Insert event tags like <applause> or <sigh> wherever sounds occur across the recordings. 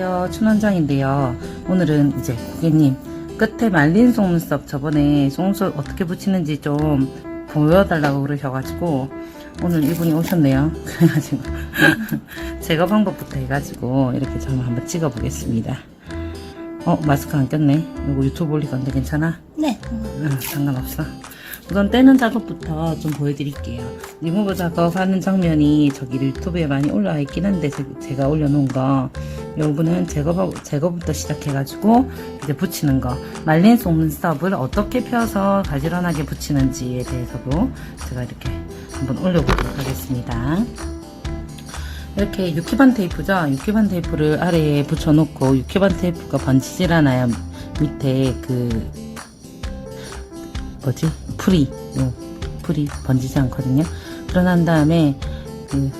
안녕하세요. 춘원장인데요. 오늘은 이제 고객님 끝에 말린 속눈썹 저번에 속눈썹 어떻게 붙이는지 좀 보여달라고 그러셔가지고 오늘 이분이 오셨네요. <laughs> 그래가지고 <laughs> 제거 방법부터 해가지고 이렇게 좀 한번 찍어 보겠습니다. 어 마스크 안 꼈네. 이거 유튜브 올리건데 괜찮아? 네. 응, 상관없어. 우선 떼는 작업부터 좀 보여드릴게요. 리무버 작업하는 장면이 저기 유튜브에 많이 올라와 있긴 한데 제, 가 올려놓은 거 여러분은 제거, 제거부터 시작해가지고 이제 붙이는 거 말린 속눈썹을 어떻게 펴서 가지런하게 붙이는지에 대해서도 제가 이렇게 한번 올려보도록 하겠습니다. 이렇게 유키반 테이프죠? 유키반 테이프를 아래에 붙여놓고 유키반 테이프가 번지질 않아요. 밑에 그 뭐지 풀이 요 풀이 번지지 않거든요. 그러난 다음에 그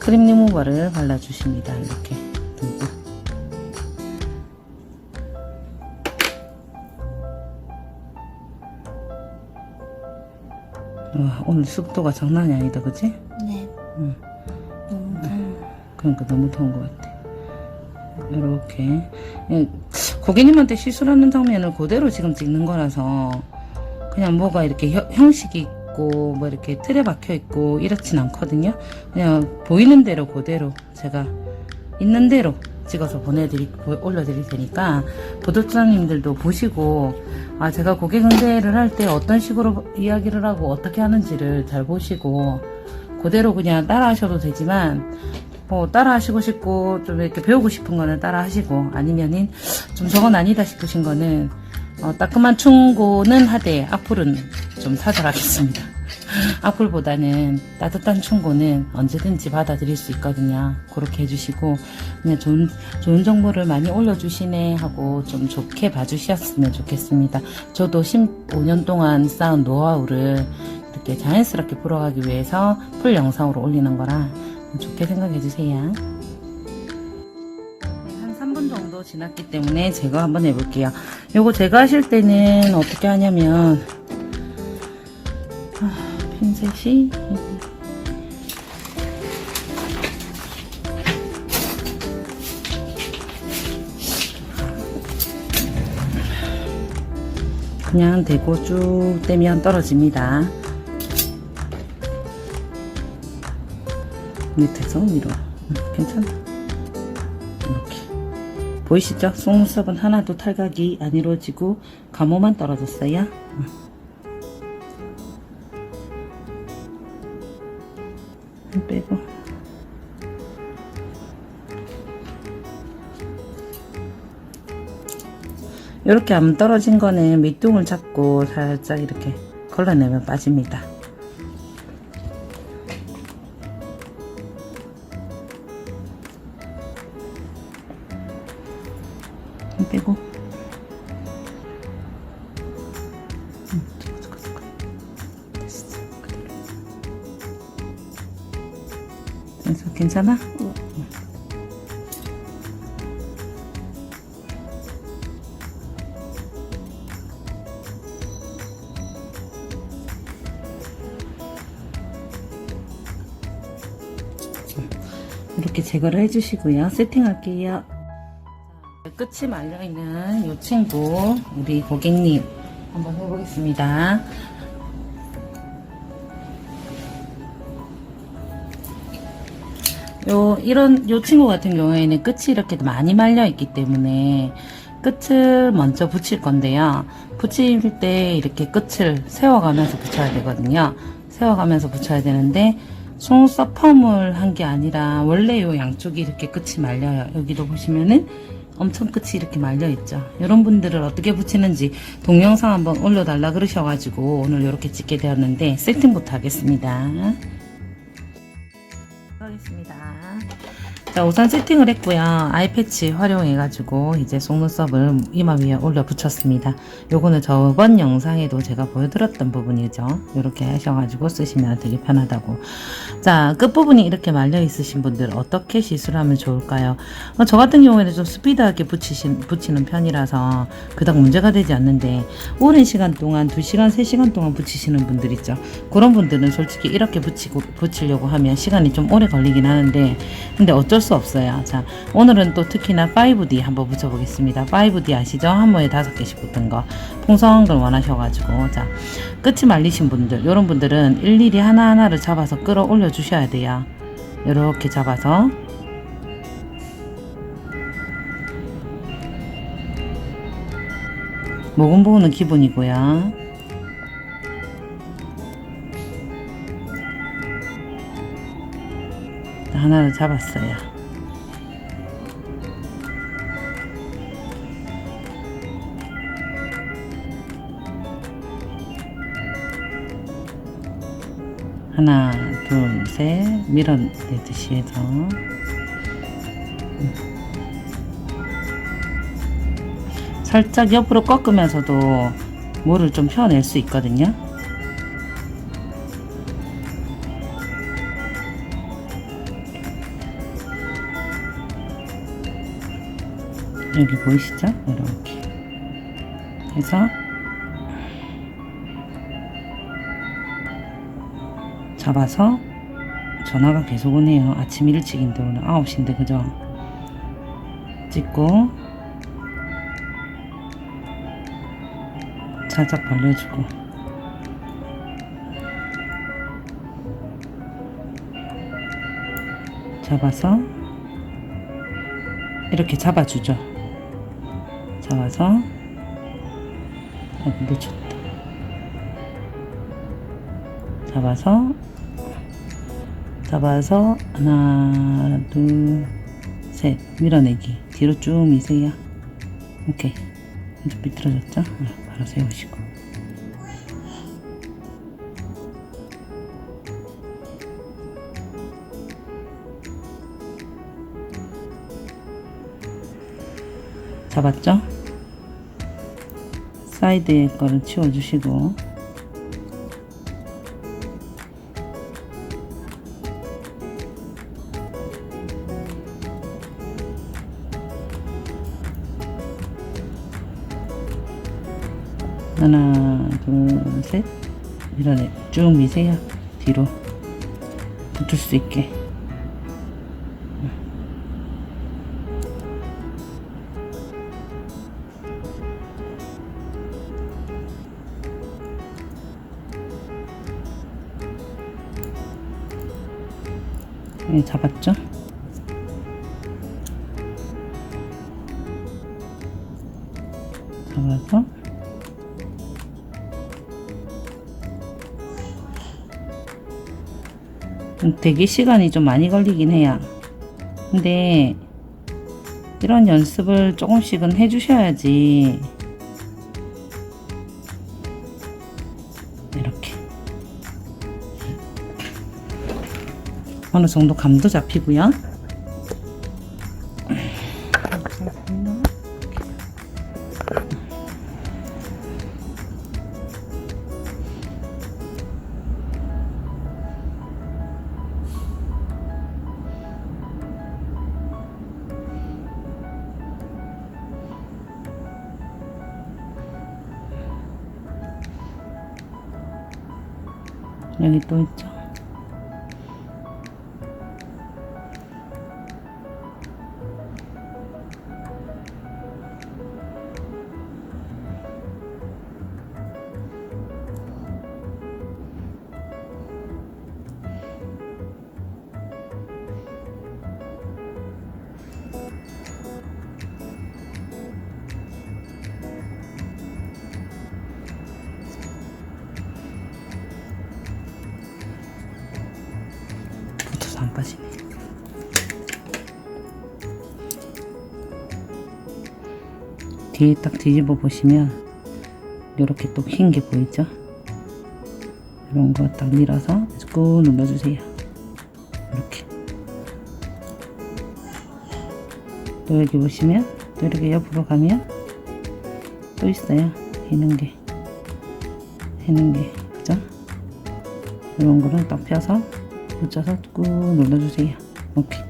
크림 리무버를 발라주십니다. 이렇게 듬뿍. 와 오늘 습도가 장난이 아니다, 그지? 네. 응. 너무 더워. 그러니까 너무 더운 것 같아. 이렇게 예, 고객님한테 시술하는 장면을 그대로 지금 찍는 거라서 그냥 뭐가 이렇게 혀- 형식이 있고 뭐 이렇게 틀에 박혀 있고 이렇진 않거든요. 그냥 보이는 대로 그대로 제가 있는 대로 찍어서 보내드리 보- 올려드릴 테니까 구독자님들도 보시고 아 제가 고객 응대를 할 때 어떤 식으로 이야기를 하고 어떻게 하는지를 잘 보시고 그대로 그냥 따라 하셔도 되지만 뭐 따라 하시고 싶고 좀 이렇게 배우고 싶은 거는 따라 하시고 아니면은 좀 저건 아니다 싶으신 거는 어, 따끔한 충고는 하되 악플은 좀 사절하겠습니다. 악플보다는 따뜻한 충고는 언제든지 받아들일 수 있거든요. 그렇게 해주시고 그냥 좋은 좋은 정보를 많이 올려주시네 하고 좀 좋게 봐주셨으면 좋겠습니다. 저도 15년 동안 쌓은 노하우를 이렇게 자연스럽게 풀어가기 위해서 풀 영상으로 올리는 거라 좋게 생각해 주세요. 한 3분 정도 지났기 때문에 제거 한번 해볼게요. 요거 제거하실 때는 어떻게 하냐면 아, 핀셋이? 그냥 대고 쭉 떼면 떨어집니다. 밑에서 위로. 음, 괜찮아. 이렇게. 보이시죠? 속눈썹은 하나도 탈각이 안 이루어지고 감호만 떨어졌어요 이렇게 안 떨어진 거는 밑둥을 잡고 살짝 이렇게 걸러내면 빠집니다. 힘 빼고. 됐어. 괜찮아? 제거를 해주시고요. 세팅할게요. 끝이 말려있는 이 친구 우리 고객님 한번 해보겠습니다 요 이런 요 친구 같은 경우에는 끝이 이렇게 많이 말려 있기 때문에 끝을 먼저 붙일 건데요 붙일 때 이렇게 끝을 세워가면서 붙여야 되거든요 세워가면서 붙여야 되는데 속눈썹 펌을 한 게 아니라 원래 요 양쪽이 이렇게 끝이 말려요 여기도 보시면은 엄청 끝이 이렇게 말려 있죠. 이런 분들을 어떻게 붙이는지 동영상 한번 올려달라 그러셔가지고 오늘 이렇게 찍게 되었는데 세팅 부터 하겠습니다. 자, 우선 세팅을 했고요. 아이패치 활용해 가지고 이제 속눈썹을 이마 위에 올려 붙였습니다. 요거는 저번 영상에도 제가 보여드렸던 부분이죠. 이렇게 하셔가지고 쓰시면 되게 편하다고. 자, 끝부분이 이렇게 말려 있으신 분들 어떻게 시술하면 좋을까요? 어, 저 같은 경우에는 좀 스피드하게 붙이신, 붙이는 편이라서 그닥 문제가 되지 않는데 오랜 시간 동안 2시간, 3시간 동안 붙이시는 분들 있죠. 그런 분들은 솔직히 이렇게 붙이고, 붙이려고 하면 시간이 좀 오래 걸리긴 하는데 근데 어쩔 수 없어요. 자, 오늘은 또 특히나 5D 한번 붙여보겠습니다. 5D 아시죠? 한 모에 다섯 개씩 붙은 거. 풍성한 걸 원하셔가지고. 자, 끝이 말리신 분들, 이런 분들은 일일이 하나하나를 잡아서 끌어올려 주셔야 돼요. 이렇게 잡아서. 모금 부분은 기본이고요. 하나를 잡았어요. 하나, 둘, 셋 밀어내듯이 해서 음. 살짝 옆으로 꺾으면서도 물을 좀 펴낼 수 있거든요. 여기 보이시죠? 이렇게 해서 잡아서 전화가 계속 오네요. 아침 일찍인데 오늘 9시인데 그죠? 찍고 살짝 벌려주고 잡아서 이렇게 잡아주죠. 잡아서 아, 놓쳤다. 잡아서 잡아서 하나 둘셋 밀어내기 뒤로 쭉 미세요. 오케이 이제 비틀어졌죠? 네, 바로 세우시고 잡았죠? 사이드에 거를 치워주시고. 하나 둘셋. 밀어내 쭉 미세요. 뒤로. 붙을 수 있게 네, 잡았죠? 잡아서 대기 시간이 좀 많이 걸리긴 해요. 근데 이런 연습을 조금씩은 해주셔야지 어느 정도 감도 잡히고요. 여기 또 있죠. 뒤에 딱 뒤집어 보시면 이렇게 또 흰 게 보이죠? 이런 거 딱 밀어서 꾹 눌러주세요. 이렇게. 또 여기 보시면 또 이렇게 옆으로 가면 또 있어요. 이는 게. 이는 게. 그죠? 이런 거는 딱 펴서 붙여서 꾹 눌러주세요. 오케이.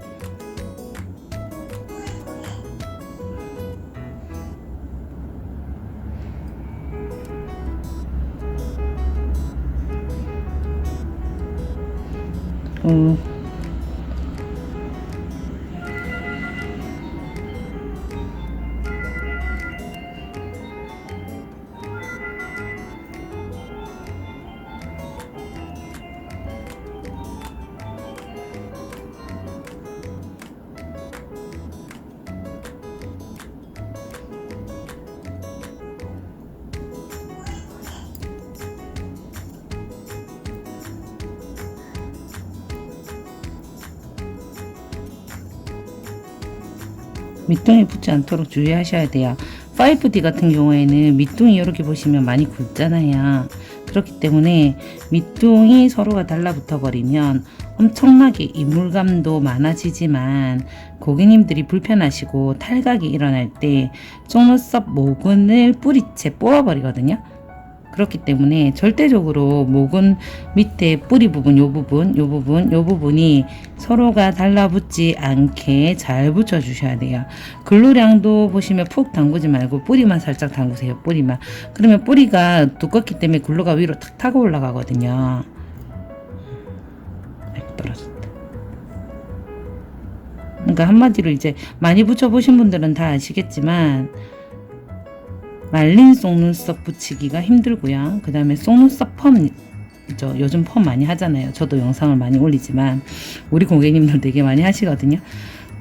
밑둥이 붙지 않도록 주의하셔야 돼요. 5D 같은 경우에는 밑둥이 이렇게 보시면 많이 굵잖아요. 그렇기 때문에 밑둥이 서로가 달라붙어 버리면 엄청나게 이물감도 많아지지만 고객님들이 불편하시고 탈각이 일어날 때 속눈썹 모근을 뿌리채 뽑아버리거든요. 그렇기 때문에 절대적으로 모근 밑에 뿌리 부분 요 부분 요 부분 요 부분이 서로가 달라붙지 않게 잘 붙여 주셔야 돼요. 글루량도 보시면 푹 담그지 말고 뿌리만 살짝 담그세요 뿌리만. 그러면 뿌리가 두껍기 때문에 글루가 위로 탁 타고 올라가거든요. 떨어졌다. 그러니까 한마디로 이제 많이 붙여 보신 분들은 다 아시겠지만 말린 속눈썹 붙이기가 힘들고요. 그 다음에 속눈썹 펌, 저 요즘 펌 많이 하잖아요. 저도 영상을 많이 올리지만 우리 고객님들 되게 많이 하시거든요.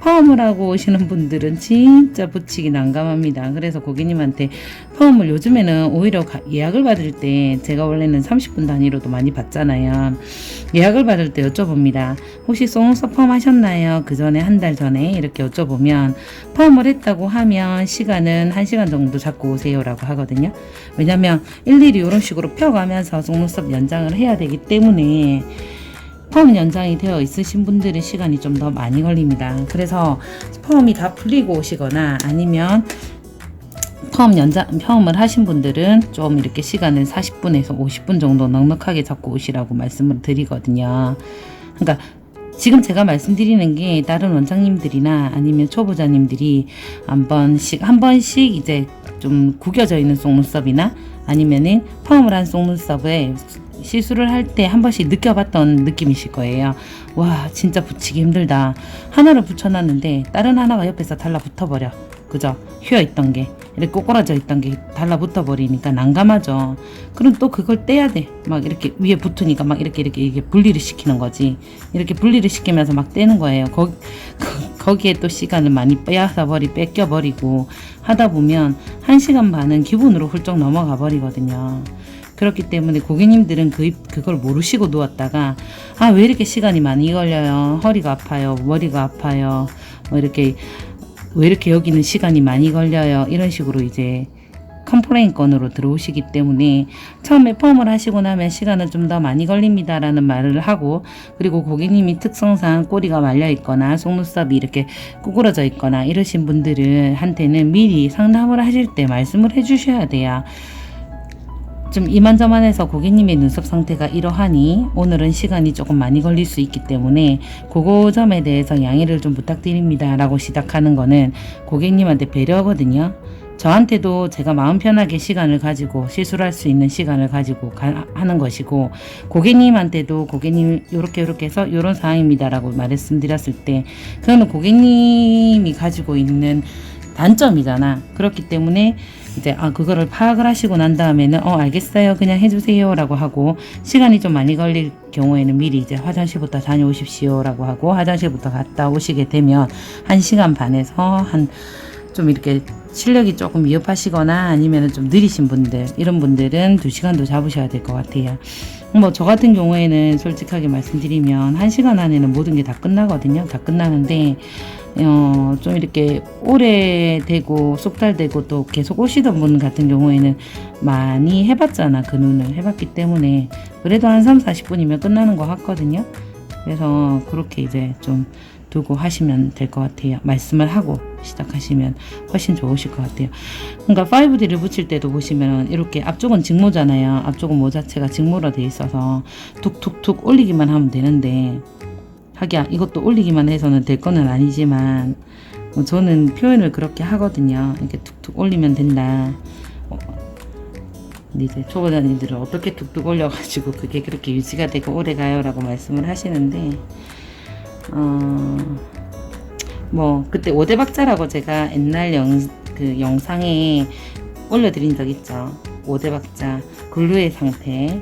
펌을 하고 오시는 분들은 진짜 붙이기 난감합니다. 그래서 고객님한테 펌을 요즘에는 오히려 가- 예약을 받을 때 제가 원래는 30분 단위로도 많이 받잖아요. 예약을 받을 때 여쭤봅니다. 혹시 속눈썹 펌 하셨나요? 그 전에 한 달 전에 이렇게 여쭤보면 펌을 했다고 하면 시간은 1시간 정도 잡고 오세요라고 하거든요. 왜냐면 일일이 이런 식으로 펴가면서 속눈썹 연장을 해야 되기 때문에 펌 연장이 되어 있으신 분들은 시간이 좀 더 많이 걸립니다. 그래서 펌이 다 풀리고 오시거나 아니면 펌 연장 펌을 하신 분들은 좀 이렇게 시간을 40분에서 50분 정도 넉넉하게 잡고 오시라고 말씀을 드리거든요. 그러니까 지금 제가 말씀드리는 게 다른 원장님들이나 아니면 초보자님들이 한 번씩 한 번씩 이제 좀 구겨져 있는 속눈썹이나 아니면은 펌을 한 속눈썹에 시술을 할 때 한 번씩 느껴봤던 느낌이실 거예요. 와 진짜 붙이기 힘들다. 하나를 붙여놨는데 다른 하나가 옆에서 달라붙어 버려. 그죠? 휘어 있던 게 이렇게 꼬꾸라져 있던 게 달라붙어 버리니까 난감하죠. 그럼 또 그걸 떼야 돼. 막 이렇게 위에 붙으니까 막 이렇게 이렇게 이게 분리를 시키는 거지. 이렇게 분리를 시키면서 막 떼는 거예요. 거, 거 기에 또 시간을 많이 빼앗아 버리 뺏겨 버리고 하다 보면 한 시간 반은 기본으로 훌쩍 넘어가 버리거든요. 그렇기 때문에 고객님들은 그, 그걸 모르시고 누웠다가 아 왜 이렇게 시간이 많이 걸려요 허리가 아파요 머리가 아파요 뭐 이렇게 왜 이렇게 여기는 시간이 많이 걸려요 이런 식으로 이제 컴플레인 건으로 들어오시기 때문에 처음에 펌을 하시고 나면 시간은 좀 더 많이 걸립니다 라는 말을 하고 그리고 고객님이 특성상 꼬리가 말려 있거나 속눈썹이 이렇게 구부러져 있거나 이러신 분들은 한테는 미리 상담을 하실 때 말씀을 해주셔야 돼요. 좀 이만저만해서 고객님의 눈썹 상태가 이러하니 오늘은 시간이 조금 많이 걸릴 수 있기 때문에 그거 점에 대해서 양해를 좀 부탁드립니다 라고 시작하는 거는 고객님한테 배려거든요. 저한테도 제가 마음 편하게 시간을 가지고 시술할 수 있는 시간을 가지고 가- 하는 것이고 고객님한테도 고객님 요렇게 요렇게 해서 요런 상황입니다라고 말씀드렸을 때 그거는 고객님이 가지고 있는 단점이잖아. 그렇기 때문에 이제 아 그거를 파악을 하시고 난 다음에는 어 알겠어요 그냥 해주세요라고 하고 시간이 좀 많이 걸릴 경우에는 미리 이제 화장실부터 다녀오십시오라고 하고 화장실부터 갔다 오시게 되면 한 시간 반에서 한 좀 이렇게 실력이 조금 미흡하시거나 아니면 좀 느리신 분들 이런 분들은 두 시간도 잡으셔야 될 것 같아요. 뭐 저 같은 경우에는 솔직하게 말씀드리면 한 시간 안에는 모든 게 다 끝나거든요. 다 끝나는데 어, 좀 이렇게 오래되고 숙달되고 또 계속 오시던 분 같은 경우에는 많이 해봤잖아. 그 눈을 해봤기 때문에 그래도 한 3, 40분이면 끝나는 것 같거든요. 그래서 그렇게 이제 좀 두고 하시면 될 것 같아요. 말씀을 하고 시작하시면 훨씬 좋으실 것 같아요. 그러니까 5D를 붙일 때도 보시면 이렇게 앞쪽은 직모잖아요. 앞쪽은 모 자체가 직모로 돼 있어서 툭툭툭 올리기만 하면 되는데 하기야 이것도 올리기만 해서는 될 거는 아니지만 뭐 저는 표현을 그렇게 하거든요. 이렇게 툭툭 올리면 된다. 어, 이제 초보자님들은 어떻게 툭툭 올려가지고 그게 그렇게 유지가 되고 오래 가요라고 말씀을 하시는데 어, 뭐 그때 오대박자라고 제가 옛날 영, 그 영상에 올려드린 적 있죠. 오대박자 글루의 상태,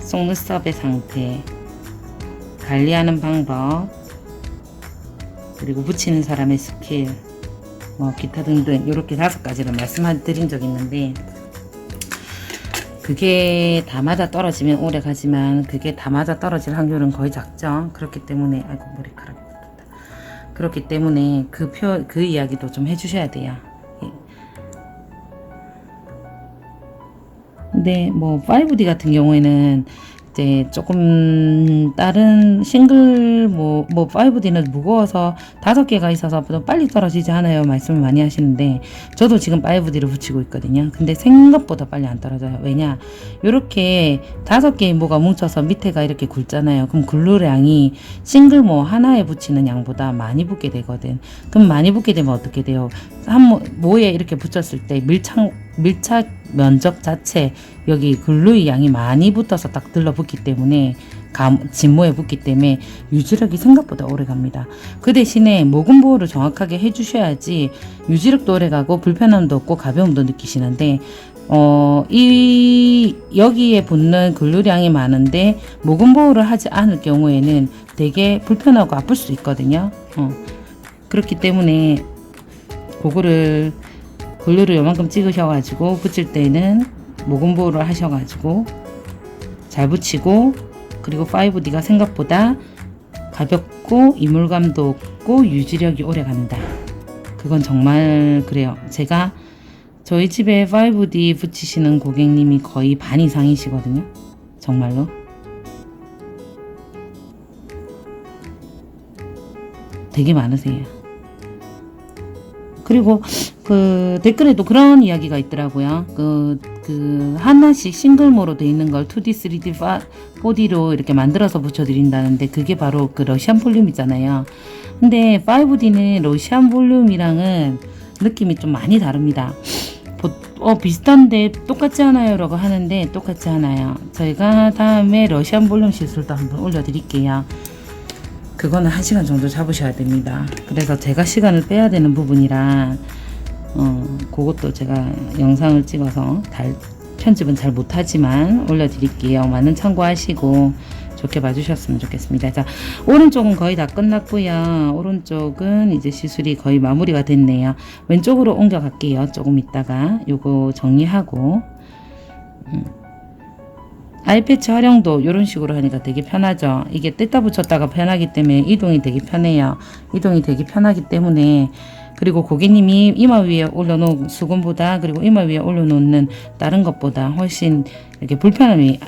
속눈썹의 상태, 관리하는 방법, 그리고 붙이는 사람의 스킬, 뭐 기타 등등 이렇게 다섯 가지를 말씀드린 적 있는데 그게 다 맞아 떨어지면 오래 가지만 그게 다 맞아 떨어질 확률은 거의 작죠. 그렇기 때문에 아이고 머리카락이 붙었다. 그렇기 때문에 그 표 그 이야기도 좀 해주셔야 돼요. 예. 근데 뭐 5D 같은 경우에는 이제 조금 다른 싱글 뭐, 뭐 5D는 무거워서 다섯 개가 있어서 좀 빨리 떨어지지 않아요 말씀을 많이 하시는데 저도 지금 5D를 붙이고 있거든요. 근데 생각보다 빨리 안 떨어져요. 왜냐 요렇게 다섯 개의 모가 뭉쳐서 밑에가 이렇게 굵잖아요. 그럼 글루량이 싱글 모 하나에 붙이는 양보다 많이 붙게 되거든. 그럼 많이 붙게 되면 어떻게 돼요? 한 모, 모에 이렇게 붙였을 때 밀착 밀착 면적 자체 여기 글루의 양이 많이 붙어서 딱 들러붙기 때문에 감, 진모에 붙기 때문에 유지력이 생각보다 오래 갑니다. 그 대신에 모근 보호를 정확하게 해주셔야지 유지력도 오래 가고 불편함도 없고 가벼움도 느끼시는데 어, 이, 여기에 붙는 글루량이 많은데 모근 보호를 하지 않을 경우에는 되게 불편하고 아플 수 있거든요. 어. 그렇기 때문에 그거를 글루를 요만큼 찍으셔가지고 붙일 때는 모근 보호를 하셔가지고 잘 붙이고 그리고 5D가 생각보다 가볍고 이물감도 없고 유지력이 오래 간다. 그건 정말 그래요. 제가 저희 집에 5D 붙이시는 고객님이 거의 반 이상이시거든요. 정말로. 되게 많으세요. 그리고 그 댓글에도 그런 이야기가 있더라고요. 그, 그 하나씩 싱글모로 돼 있는 걸 2D, 3D, 4D로 이렇게 만들어서 붙여드린다는데 그게 바로 그 러시안 볼륨이잖아요. 근데 5D는 러시안 볼륨이랑은 느낌이 좀 많이 다릅니다. 보- 어, 비슷한데 똑같지 않아요? 라고 하는데 똑같지 않아요. 저희가 다음에 러시안 볼륨 시술도 한번 올려드릴게요. 그거는 한 시간 정도 잡으셔야 됩니다. 그래서 제가 시간을 빼야 되는 부분이라 어, 그것도 제가 영상을 찍어서 달, 편집은 잘 못하지만 올려드릴게요. 많은 참고하시고 좋게 봐주셨으면 좋겠습니다. 자, 오른쪽은 거의 다 끝났고요. 오른쪽은 이제 시술이 거의 마무리가 됐네요. 왼쪽으로 옮겨갈게요. 조금 있다가 요거 정리하고 음. 아이패치 활용도 이런 식으로 하니까 되게 편하죠. 이게 뗐다 붙였다가 편하기 때문에 이동이 되게 편해요. 이동이 되게 편하기 때문에 그리고 고객님이 이마 위에 올려놓은 수건보다 그리고 이마 위에 올려놓는 다른 것보다 훨씬 이렇게 불편함이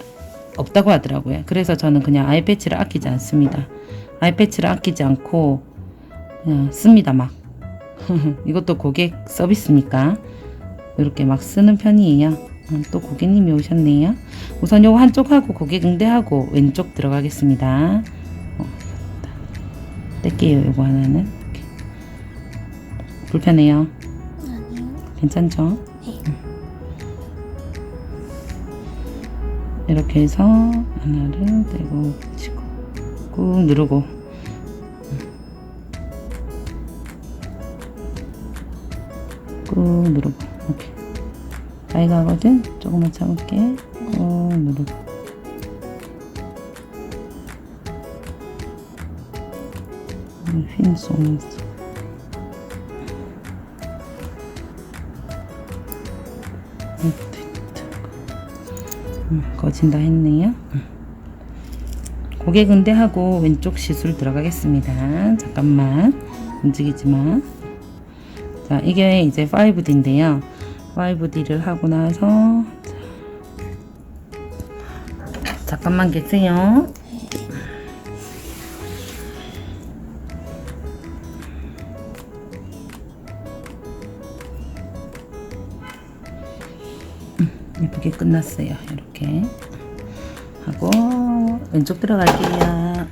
없다고 하더라고요. 그래서 저는 그냥 아이 패치를 아끼지 않습니다. 아이 패치를 아끼지 않고 그냥 씁니다 막. <laughs> 이것도 고객 서비스니까 이렇게 막 쓰는 편이에요. 음, 또 고객님이 오셨네요. 우선 요거 한쪽 하고 고객 응대하고 왼쪽 들어가겠습니다. 어, 뗄게요 요거 하나는. 불편해요. 아니요. 괜찮죠? 네. 이렇게 해서 하나를 떼고 붙이고 꾹 누르고 꾹 누르고 이렇게 많이 가거든? 조금만 참을게 꾹 누르고 흰 속눈 음, 거진다 했네요. 음. 고개 근대 하고 왼쪽 시술 들어가겠습니다. 잠깐만 움직이지 마. 자, 이게 이제 5D인데요. 5D를 하고 나서 자, 잠깐만 계세요. 끝났어요. 이렇게 하고 왼쪽 들어갈게요.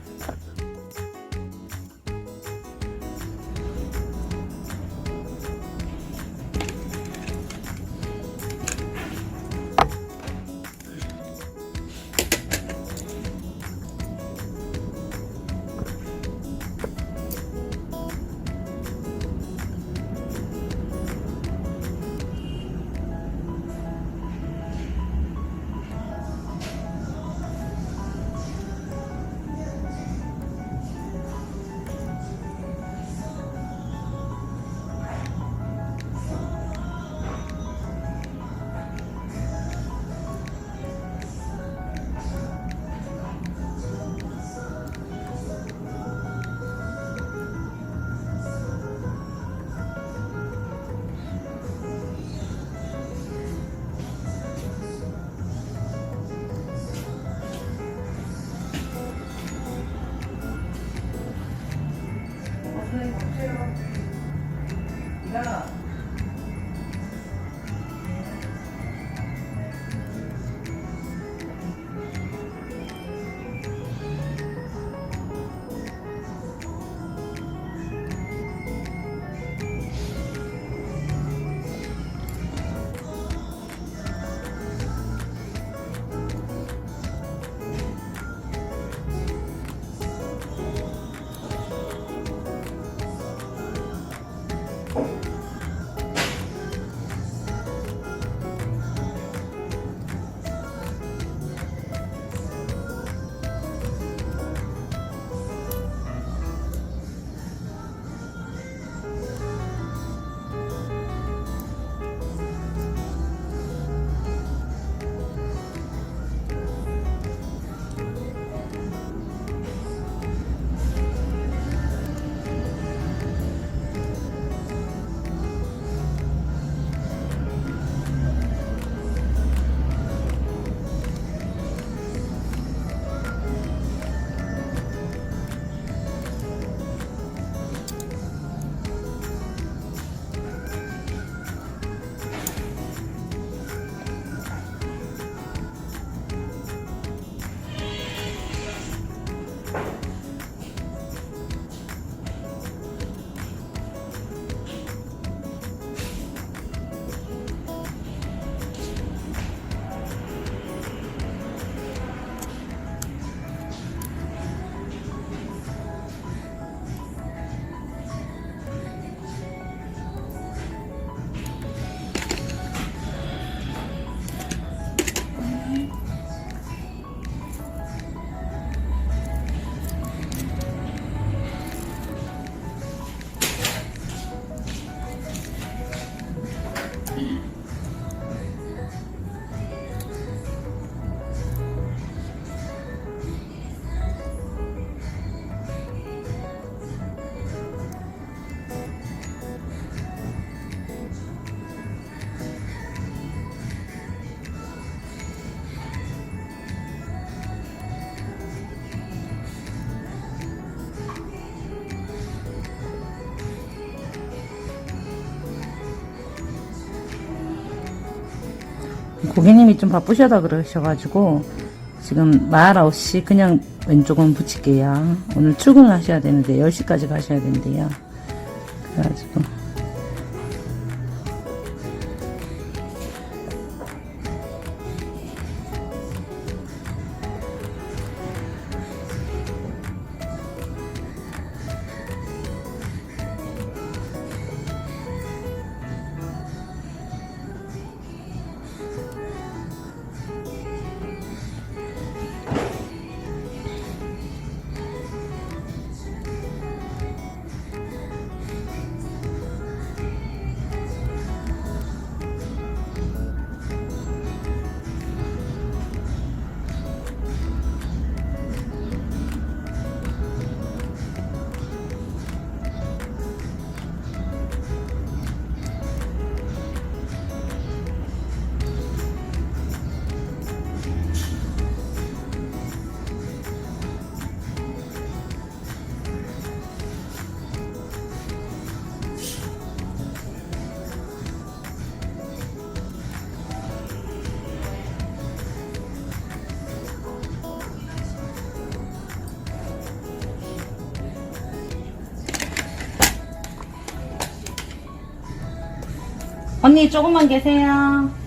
고객님이 좀 바쁘셔다 그러셔가지고 지금 말 없이 그냥 왼쪽은 붙일게요. 오늘 출근하셔야 되는데 10시까지 가셔야 된대요. 그래가지고 언니 조금만 계세요.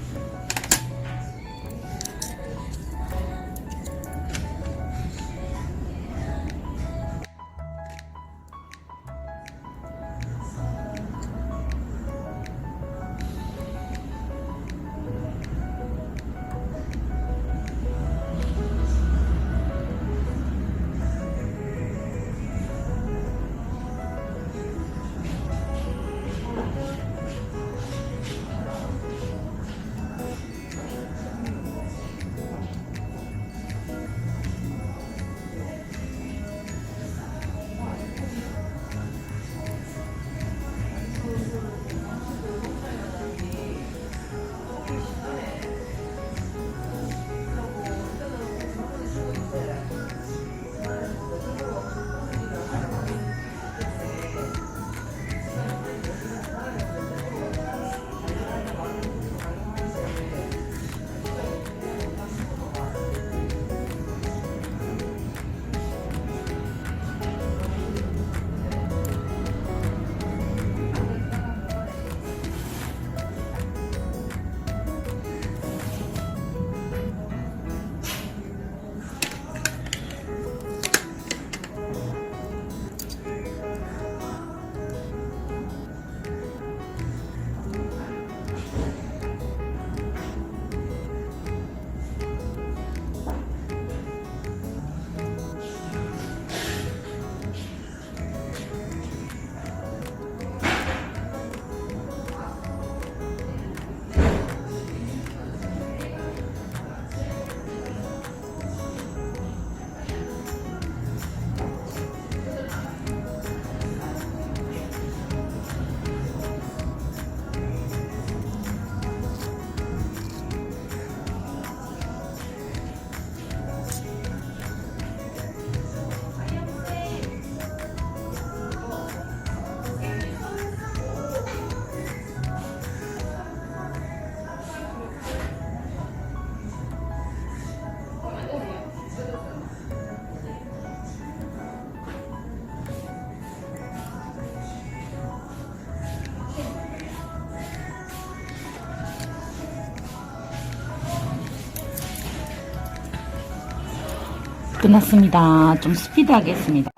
끝났습니다. 좀 스피드하게 했습니다.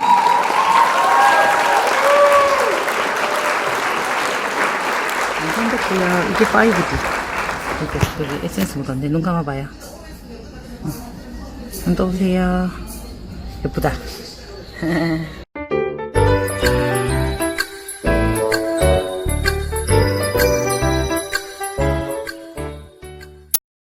완성됐고요. 이게 5D. 이게 여기 에센스 묻었는데 눈 감아봐요. 눈 떠보세요. 예쁘다. <laughs>